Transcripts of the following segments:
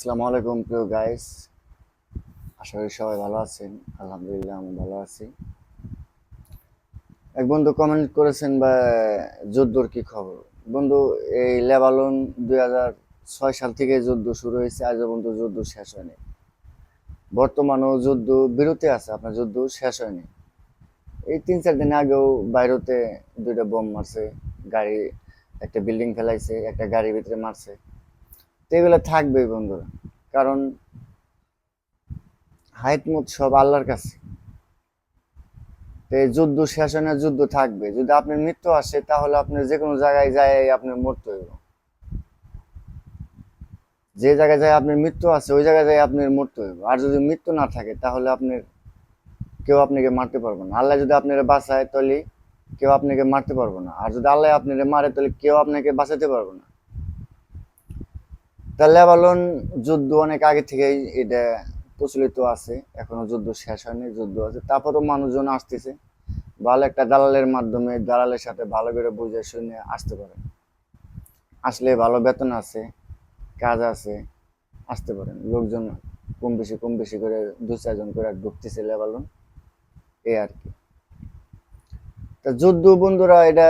আসসালামু আলাইকুম, প্রিয় গাইস আশা করি সবাই ভালো আছেন। আলহামদুলিল্লাহ, আমি ভালো আছি। এক বন্ধু কমেন্ট করেছেন বা যুদ্ধর কি খবর? বন্ধু, এই লেবালন দুই হাজার ছয় সাল থেকে যুদ্ধ শুরু হয়েছে, আজও পর্যন্ত যুদ্ধ শেষ হয়নি। বর্তমানেও যুদ্ধ বিরতি আছে, আপনার যুদ্ধ শেষ হয়নি। এই তিন চার দিন আগেও বাইরেতে দুইটা বোম মারছে, গাড়ি, একটা বিল্ডিং ফেলাইছে, একটা গাড়ির ভিতরে মারছে। তো এগুলো থাকবেই বন্ধুরা। কারণ হাইট মুত সব আল্লাহর কাছে। তো এই যুদ্ধ না যুদ্ধ থাকবে। যদি আপনার মৃত্যু আসে, তাহলে আপনি যে কোনো জায়গায় যায় আপনার মরতে হইব। যে জায়গায় যায় আপনার মৃত্যু আছে ওই জায়গায় যায় আপনার মরতে হইব। আর যদি মৃত্যু না থাকে, তাহলে আপনার কেউ আপনাকে মারতে পারবে না। আল্লাহ যদি আপনার বাঁচায়, তাহলে কেউ আপনাকে মারতে পারবে না। আর যদি আল্লাহ আপনাকে মারে, তাহলে কেউ আপনাকে বাঁচাতে পারবে না। তা লেবালন যুদ্ধ অনেক আগে থেকেই এটা প্রচলিত আছে, এখনও যুদ্ধ শেষ হয়নি, যুদ্ধ আছে। তারপরও মানুষজন আসতেছে, ভালো একটা দালালের মাধ্যমে দালালের সাথে ভালো করে বুঝে শুনে আসতে পারে। আসলে ভালো বেতন আছে, কাজ আছে, আসতে পারেন লোকজন কম বেশি কম বেশি করে দু চারজন করে ঢুকতেছে লেবালন, এই আর কি। তা যুদ্ধ বন্ধুরা এটা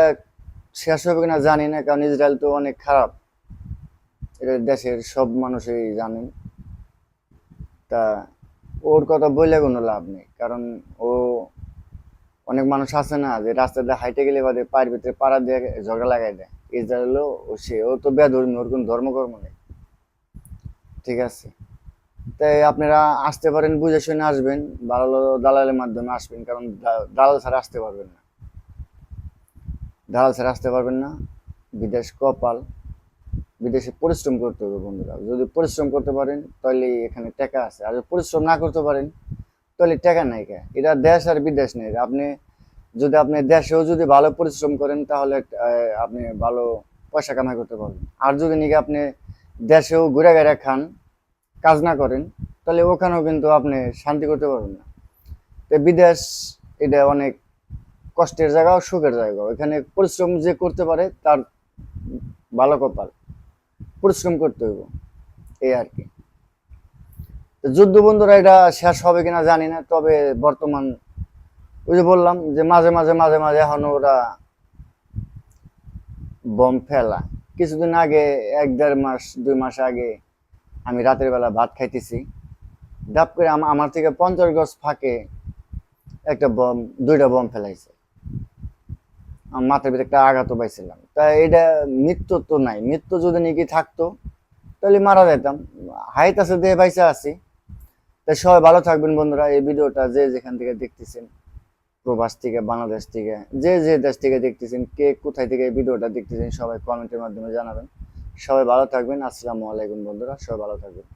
শেষ হবে কিনা জানি না, কারণ ইসরায়েল তো অনেক খারাপ। এটা দেশের সব মানুষই জানেন তা ওর কথা বললে কোনো লাভ নেই, কারণ ও অনেক মানুষ আছে না যে রাস্তাতে হাইটে গেলে বাদে পায়ের ভিতরে পাড়া দিয়ে ঝগড়া লাগাই দেয়। ইসরায়েলও ও সে, ও তো বেধর্মী, ওর কোনো ধর্মকর্ম নেই। ঠিক আছে? তাই আপনারা আসতে পারেন, বুঝে শুনে আসবেন, ভালো দালালের মাধ্যমে আসবেন, কারণ দালাল ছাড়া আসতে পারবেন না। দালাল ছাড়া আসতে পারবেন না, বিদেশ কপাল। বিদেশে পরিশ্রম করতে হবে বন্ধুরা। যদি পরিশ্রম করতে পারেন, তাহলে এখানে টাকা আছে। আর যদি পরিশ্রম না করতে পারেন, তাহলে টাকা নাই কে? এটা দেশ আর বিদেশ নেই। আপনি, যদি আপনি দেশেও যদি ভালো পরিশ্রম করেন, তাহলে আপনি ভালো পয়সা কামাই করতে পারবেন। আর যদি নাকি আপনি দেশেও ঘুরে ঘুরে খান, কাজ না করেন, তাহলে ওখানেও কিন্তু আপনি শান্তি করতে পারবেন না। তো বিদেশ, এটা অনেক কষ্টের জায়গা সুখের জায়গা। এখানে পরিশ্রম যে করতে পারে, তার ভালো কপাল। পরিশ্রম করতে হইব। এই আর কি। তো যুদ্ধ বন্ধুরা, এটা শেষ হবে কিনা জানি না, তবে বর্তমান ওই যে বললাম যে মাঝে মাঝে মাঝে মাঝে এখন ওরা বম ফেলা। কিছুদিন আগে, এক দেড় মাস, দুই মাস আগে আমি রাতের বেলা ভাত খাইতেছি। ডাব করে আমার থেকে পঞ্চাশ গজ ফাঁকে একটা বম, দুইটা বম ফেলাইছে। মাথার ভিতরে একটা আঘাতও পাইছিলাম। তা এটা মৃত্যু তো নাই। মৃত্যু যদি নাকি থাকতো, তাহলে মারা যেতাম। হাইট আছে দেহে পাইসা আছি। তাই সবাই ভালো থাকবেন বন্ধুরা। এই ভিডিওটা যে যেখান থেকে দেখতেছেন, প্রবাস থেকে, বাংলাদেশ থেকে, যে যে দেশ থেকে দেখতেছেন, কে কোথায় থেকে এই ভিডিওটা দেখতেছেন, সবাই কমেন্টের মাধ্যমে জানাবেন। সবাই ভালো থাকবেন। আসসালামু আলাইকুম বন্ধুরা। সবাই ভালো থাকবেন।